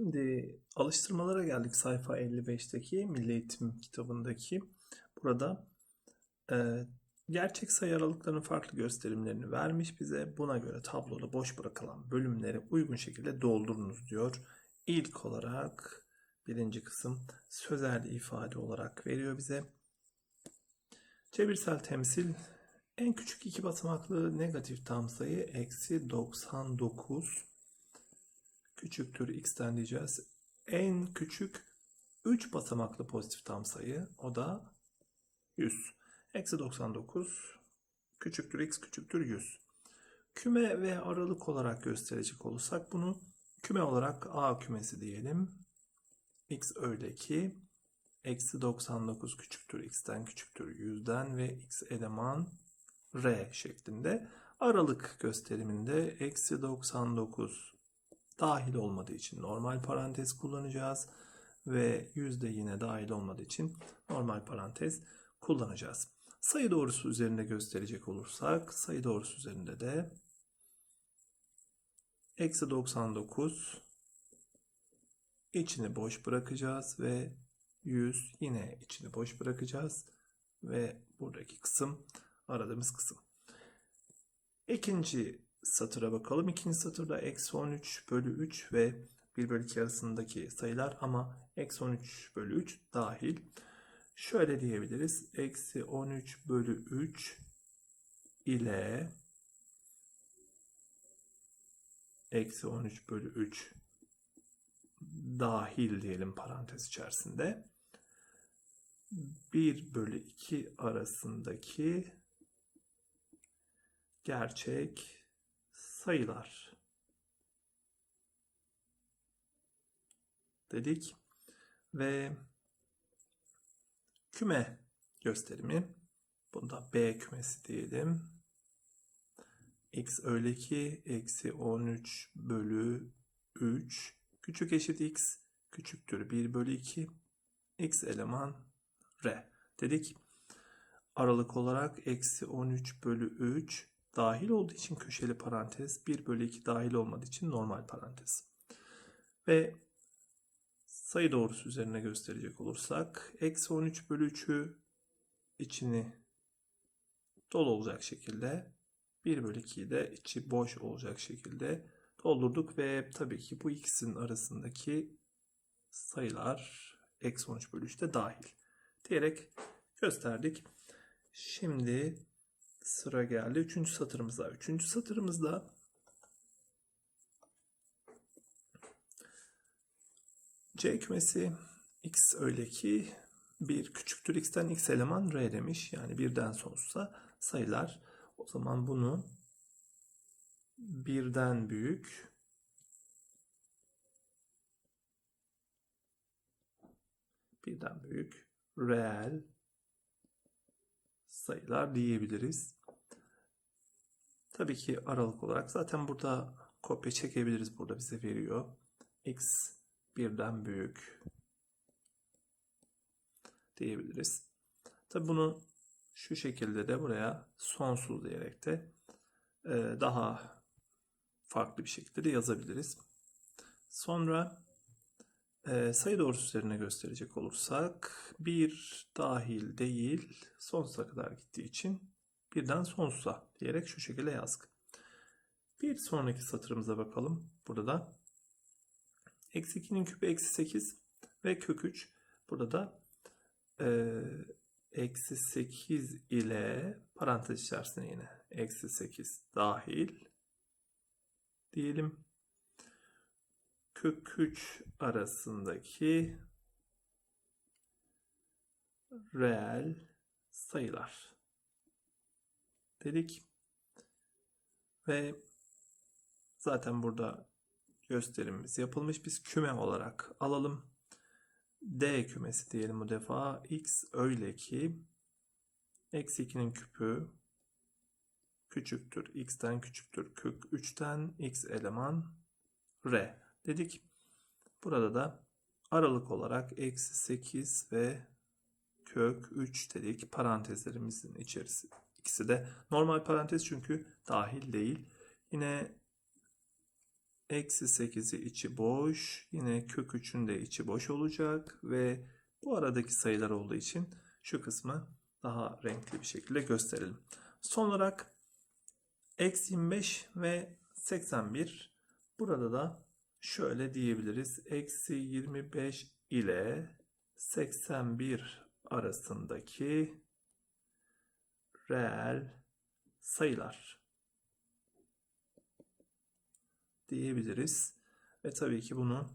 Şimdi alıştırmalara geldik sayfa 55'teki Milli Eğitim kitabındaki. Burada e, gerçek sayı aralıklarının farklı gösterimlerini vermiş bize. Buna göre tabloda boş bırakılan bölümleri uygun şekilde doldurunuz diyor. İlk olarak birinci kısım sözel ifade olarak veriyor bize. Cebirsel temsil en küçük iki basamaklı negatif tam sayı eksi 99 küçüktür x'ten diyeceğiz. En küçük 3 basamaklı pozitif tam sayı o da 100. Eksi 99 küçüktür x küçüktür 100. Küme ve aralık olarak gösterecek olursak bunu küme olarak A kümesi diyelim. x öyle ki eksi 99 küçüktür x'ten küçüktür 100'den ve x eleman r şeklinde. Aralık gösteriminde eksi 99 dahil olmadığı için normal parantez kullanacağız. Ve yüzde yine dahil olmadığı için normal parantez kullanacağız. Sayı doğrusu üzerinde gösterecek olursak sayı doğrusu üzerinde de eksi 99 içini boş bırakacağız ve 100 yine içini boş bırakacağız ve buradaki kısım aradığımız kısım. İkinci satıra bakalım. İkinci satırda eksi 13 bölü 3 ve 1 bölü 2 arasındaki sayılar ama eksi 13 bölü 3 dahil. Şöyle diyebiliriz. Eksi 13 bölü 3 ile eksi 13 bölü 3 dahil diyelim parantez içerisinde. 1 bölü 2 arasındaki gerçek sayılar. Dedik ve küme gösterimi bunda B kümesi diyelim. X öyle ki eksi 13 bölü 3 küçük eşit x küçüktür 1 bölü 2 x eleman r. Dedik aralık olarak eksi 13 bölü 3 dahil olduğu için köşeli parantez, 1 bölü 2 dahil olmadığı için normal parantez. Ve sayı doğrusu üzerine gösterecek olursak, eksi 13 bölü 3'ü içini dolu olacak şekilde, 1 bölü 2'yi de içi boş olacak şekilde doldurduk ve tabii ki bu ikisinin arasındaki sayılar eksi 13 bölü 3 de dahil diyerek gösterdik. Şimdi sıra geldi. Üçüncü satırımıza. Üçüncü satırımızda C kümesi x öyle ki bir küçüktür x'ten x eleman r demiş. Yani birden sonsuza sayılar. O zaman bunu birden büyük birden büyük reel sayılar diyebiliriz. Tabii ki aralık olarak zaten burada kopya çekebiliriz. Burada bize veriyor. X birden büyük diyebiliriz. Tabii bunu şu şekilde de buraya sonsuz diyerek de e, daha farklı bir şekilde de yazabiliriz. Sonra e, sayı doğrusu üzerine gösterecek olursak bir dahil değil sonsuza kadar gittiği için birden sonsuza diyerek şu şekilde yazdık. Bir sonraki satırımıza bakalım. Burada da eksi 2'nin küpü eksi 8 ve kök 3. Burada da e, eksi 8 ile parantez içerisinde yine eksi 8 dahil diyelim. Kök 3 arasındaki reel sayılar dedik. Ve zaten burada gösterimimiz yapılmış. Biz küme olarak alalım. D kümesi diyelim bu defa. X öyle ki eksi 2'nin küpü küçüktür. X'ten küçüktür. Kök 3'ten X eleman R dedik. Burada da aralık olarak eksi 8 ve kök 3 dedik. Parantezlerimizin içerisi İkisi de normal parantez çünkü dahil değil. Yine Eksi 8'i içi boş. Yine kök 3'ün de içi boş olacak. Ve bu aradaki sayılar olduğu için şu kısmı daha renkli bir şekilde gösterelim. Son olarak eksi 25 ve 81. Burada da şöyle diyebiliriz. Eksi 25 ile 81 arasındaki reel sayılar diyebiliriz. Ve tabii ki bunu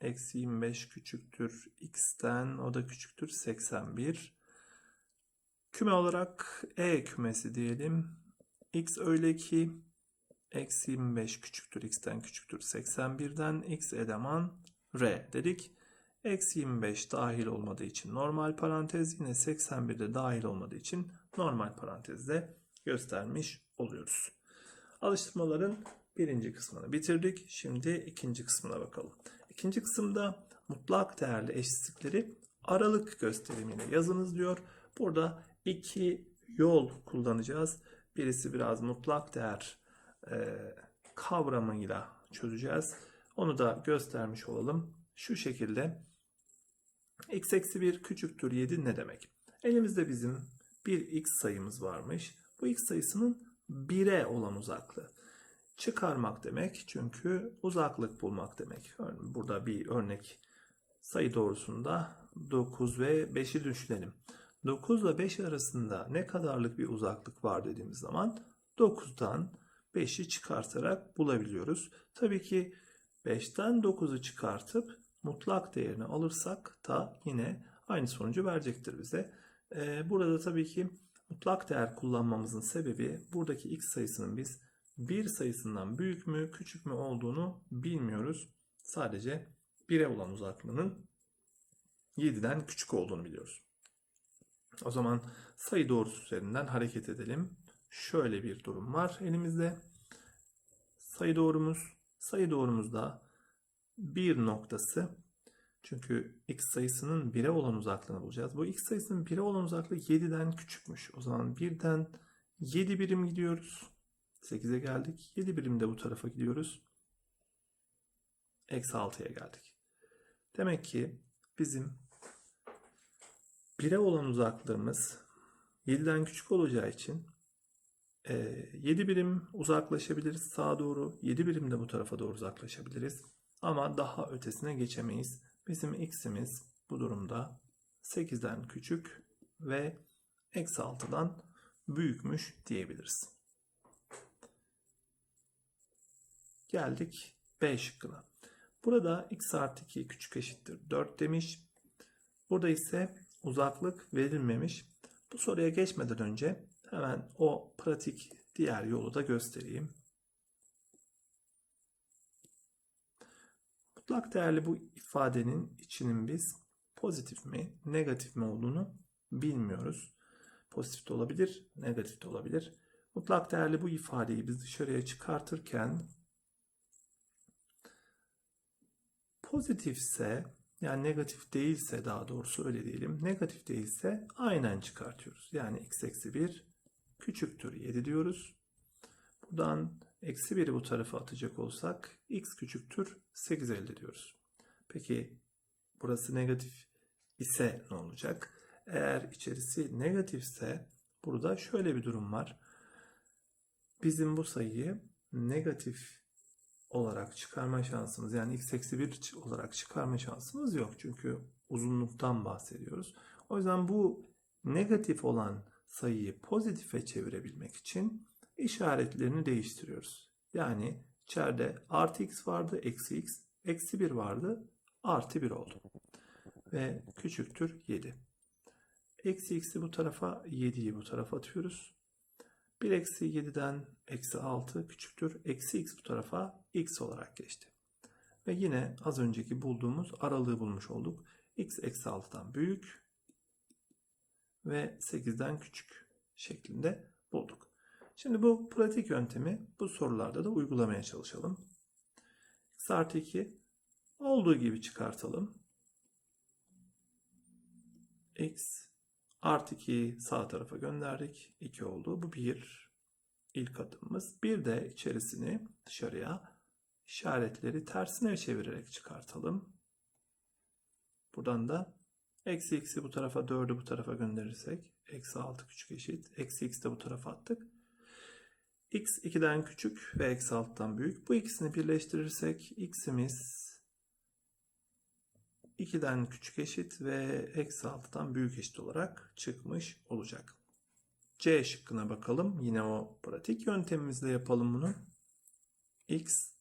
eksi 25 küçüktür x'ten o da küçüktür 81. Küme olarak E kümesi diyelim. x öyle ki eksi 25 küçüktür x'ten küçüktür 81'den x eleman r dedik. Eksi 25 dahil olmadığı için normal parantez yine 81'de dahil olmadığı için normal parantezde göstermiş oluyoruz. Alıştırmaların birinci kısmını bitirdik. Şimdi ikinci kısmına bakalım. İkinci kısımda mutlak değerli eşitlikleri aralık gösterimiyle yazınız diyor. Burada iki yol kullanacağız. Birisi biraz mutlak değer e, kavramıyla çözeceğiz. Onu da göstermiş olalım. Şu şekilde x eksi 1 küçüktür 7 ne demek? Elimizde bizim bir x sayımız varmış. Bu x sayısının 1'e olan uzaklığı. Çıkarmak demek çünkü uzaklık bulmak demek. Burada bir örnek sayı doğrusunda 9 ve 5'i düşünelim. 9 ile 5 arasında ne kadarlık bir uzaklık var dediğimiz zaman 9'dan 5'i çıkartarak bulabiliyoruz. Tabii ki 5'ten 9'u çıkartıp mutlak değerini alırsak da yine aynı sonucu verecektir bize. Ee, burada tabii ki mutlak değer kullanmamızın sebebi buradaki x sayısının biz bir sayısından büyük mü küçük mü olduğunu bilmiyoruz. Sadece 1'e olan uzaklığının 7'den küçük olduğunu biliyoruz. O zaman sayı doğrusu üzerinden hareket edelim. Şöyle bir durum var elimizde. Sayı doğrumuz, sayı doğrumuzda bir noktası çünkü x sayısının 1'e olan uzaklığını bulacağız. Bu x sayısının 1'e olan uzaklığı 7'den küçükmüş. O zaman 1'den 7 birim gidiyoruz. 8'e geldik. 7 birim de bu tarafa gidiyoruz. Eksi 6'ya geldik. Demek ki bizim 1'e olan uzaklığımız 7'den küçük olacağı için 7 birim uzaklaşabiliriz sağa doğru. 7 birim de bu tarafa doğru uzaklaşabiliriz. Ama daha ötesine geçemeyiz. Bizim x'imiz bu durumda 8'den küçük ve eksi 6'dan büyükmüş diyebiliriz. Geldik B şıkkına. Burada x artı 2 küçük eşittir 4 demiş. Burada ise uzaklık verilmemiş. Bu soruya geçmeden önce hemen o pratik diğer yolu da göstereyim. Mutlak değerli bu ifadenin içinin biz pozitif mi, negatif mi olduğunu bilmiyoruz. Pozitif de olabilir, negatif de olabilir. Mutlak değerli bu ifadeyi biz dışarıya çıkartırken pozitifse yani negatif değilse daha doğrusu öyle diyelim. Negatif değilse aynen çıkartıyoruz. Yani x eksi 1 küçüktür 7 diyoruz. Buradan eksi 1'i bu tarafa atacak olsak x küçüktür 8 elde ediyoruz. Peki burası negatif ise ne olacak? Eğer içerisi negatifse burada şöyle bir durum var. Bizim bu sayıyı negatif olarak çıkarma şansımız yani x eksi 1 olarak çıkarma şansımız yok. Çünkü uzunluktan bahsediyoruz. O yüzden bu negatif olan sayıyı pozitife çevirebilmek için işaretlerini değiştiriyoruz. Yani içeride artı x vardı, eksi x, eksi 1 vardı, artı 1 oldu. Ve küçüktür 7. Eksi x'i bu tarafa, 7'yi bu tarafa atıyoruz. 1 eksi 7'den eksi 6 küçüktür. Eksi x bu tarafa x olarak geçti. Ve yine az önceki bulduğumuz aralığı bulmuş olduk. x eksi 6'dan büyük ve 8'den küçük şeklinde bulduk. Şimdi bu pratik yöntemi bu sorularda da uygulamaya çalışalım. x artı 2 olduğu gibi çıkartalım. x Artı 2'yi sağ tarafa gönderdik. 2 oldu. Bu bir ilk adımımız. Bir de içerisini dışarıya işaretleri tersine çevirerek çıkartalım. Buradan da eksi x'i bu tarafa 4'ü bu tarafa gönderirsek eksi 6 küçük eşit. Eksi x de bu tarafa attık. X 2'den küçük ve eksi 6'dan büyük. Bu ikisini birleştirirsek x'imiz 2'den küçük eşit ve eksi 6'dan büyük eşit olarak çıkmış olacak. C şıkkına bakalım. Yine o pratik yöntemimizle yapalım bunu. x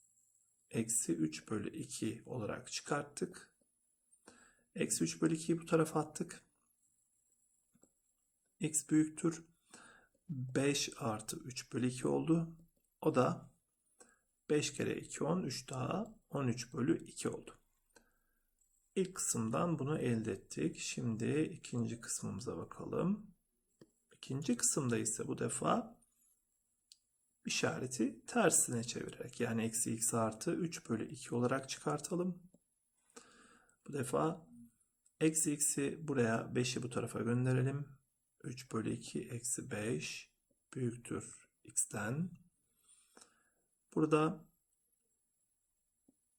eksi 3 bölü 2 olarak çıkarttık. Eksi 3 bölü 2'yi bu tarafa attık. x büyüktür. 5 artı 3 bölü 2 oldu. O da 5 kere 2 10, 3 daha 13 bölü 2 oldu. İlk kısımdan bunu elde ettik. Şimdi ikinci kısmımıza bakalım. İkinci kısımda ise bu defa işareti tersine çevirerek yani eksi x artı 3 bölü 2 olarak çıkartalım. Bu defa eksi x'i buraya 5'i bu tarafa gönderelim. 3 bölü 2 eksi 5 büyüktür x'ten. Burada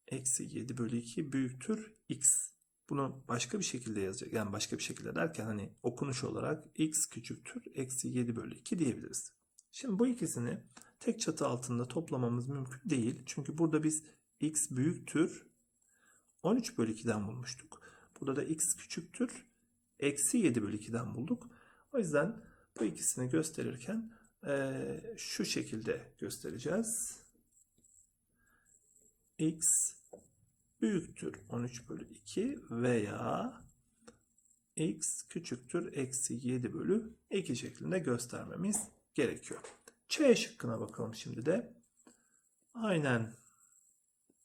eksi 7 bölü 2 büyüktür x. Bunu başka bir şekilde yazacak. Yani başka bir şekilde derken hani okunuş olarak x küçüktür eksi 7 bölü 2 diyebiliriz. Şimdi bu ikisini tek çatı altında toplamamız mümkün değil. Çünkü burada biz x büyüktür 13 bölü 2'den bulmuştuk. Burada da x küçüktür eksi 7 bölü 2'den bulduk. O yüzden bu ikisini gösterirken eee, şu şekilde göstereceğiz. x büyüktür 13 bölü 2 veya x küçüktür eksi 7 bölü 2 şeklinde göstermemiz gerekiyor. Ç şıkkına bakalım şimdi de. Aynen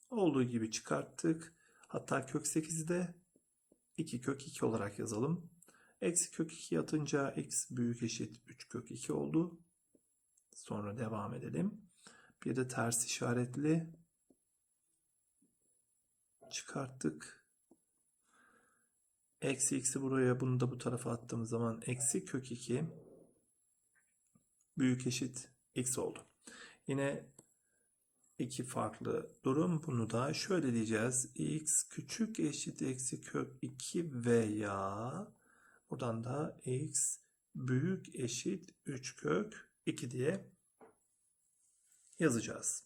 olduğu gibi çıkarttık. Hatta kök 8'i de 2 kök 2 olarak yazalım. Eksi kök 2 atınca x büyük eşit 3 kök 2 oldu. Sonra devam edelim. Bir de ters işaretli çıkarttık. Eksi x'i buraya bunu da bu tarafa attığımız zaman eksi kök 2 büyük eşit x oldu. Yine iki farklı durum. Bunu da şöyle diyeceğiz. x küçük eşit eksi kök 2 veya buradan da x büyük eşit 3 kök 2 diye yazacağız.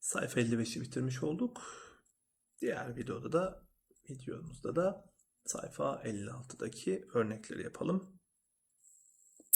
Sayfa 55'i bitirmiş olduk. Diğer videoda da videomuzda da sayfa 56'daki örnekleri yapalım.